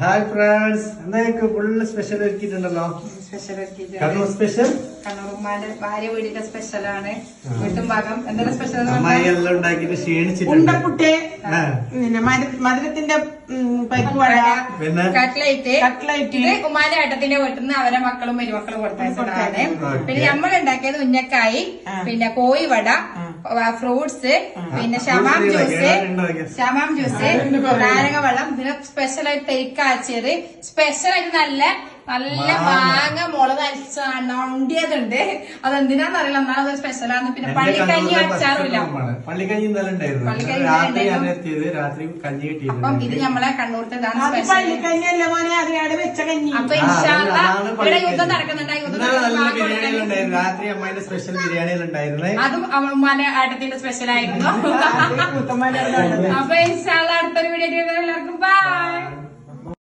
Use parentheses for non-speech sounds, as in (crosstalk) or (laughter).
Hi friends എന്നേക്ക് full special ഒരുക്കിയിട്ടുണ്ടല്ലോ. Special Kannur special കണ്ണൂർമാന്റെ ഭാര്യ വീടിന്റെ സ്പെഷ്യലാണ് വീട്ടും ഭാഗം. സ്പെഷ്യൽ അമ്മായി എല്ലാം ക്ഷീണിച്ചിട്ടുണ്ട്. ഉണ്ടപ്പുട്ട് പിന്നെ മധുരത്തിന്റെ പരിപ്പുവട പിന്നെ? കട്ട്ലൈറ്റ്. കട്ട്ലൈറ്റ്. ഇത് ഉമ്മാന്റെ ഏട്ടത്തിന്റെ വീട്ടിൽ നിന്ന് അവരെ മക്കളും മരുമക്കളും കൊടുത്തയച്ചതാണ്. പിന്നെ നമ്മൾ ഉണ്ടാക്കിയത് ഉന്നക്കായി. പിന്നെ കോഴിവട ഫ്രൂട്ട്സ് പിന്നെ ഷമാം ജ്യൂസ്? ഷമാം ജ്യൂസ് നാരങ്ങ വെള്ളം പിന്നെ സ്പെഷ്യൽ ആയിട്ട് തെരിക്കാച്ചിയത് സ്പെഷ്യൽ ആയിട്ട് നല്ല നല്ല മാങ്ങ മുളക് അരച്ചുണ്ടിയതുണ്ട് അതെന്തിനാന്നറിയില്ല എന്നാൽ അത് സ്പെഷ്യലാണ് പിന്നെ പള്ളിക്കഞ്ഞി അച്ചാറില്ല. പള്ളിക്കഞ്ഞി ഇന്നലെ ഉണ്ടായിരുന്നു. പള്ളിക്കഞ്ഞി രാത്രി ഞാൻ എത്തിയത് രാത്രി കഞ്ഞി അപ്പം ഇത് നമ്മളെ കണ്ണൂർത്തെ അപ്പൊ ഇവിടെ. യുദ്ധം നടക്കുന്നുണ്ട്. യുദ്ധം രാത്രി അമ്മയുടെ സ്പെഷ്യൽ ബിരിയാണികൾ ഉണ്ടായിരുന്നേ. അതും ഉമ്മാന്റെ ആട്ടത്തിന്റെ സ്പെഷ്യൽ ആയിരുന്നു. (laughs) അപ്പൊ ഇൻഷാല്ല അടുത്തൊരു വീഡിയോ എല്ലാവർക്കും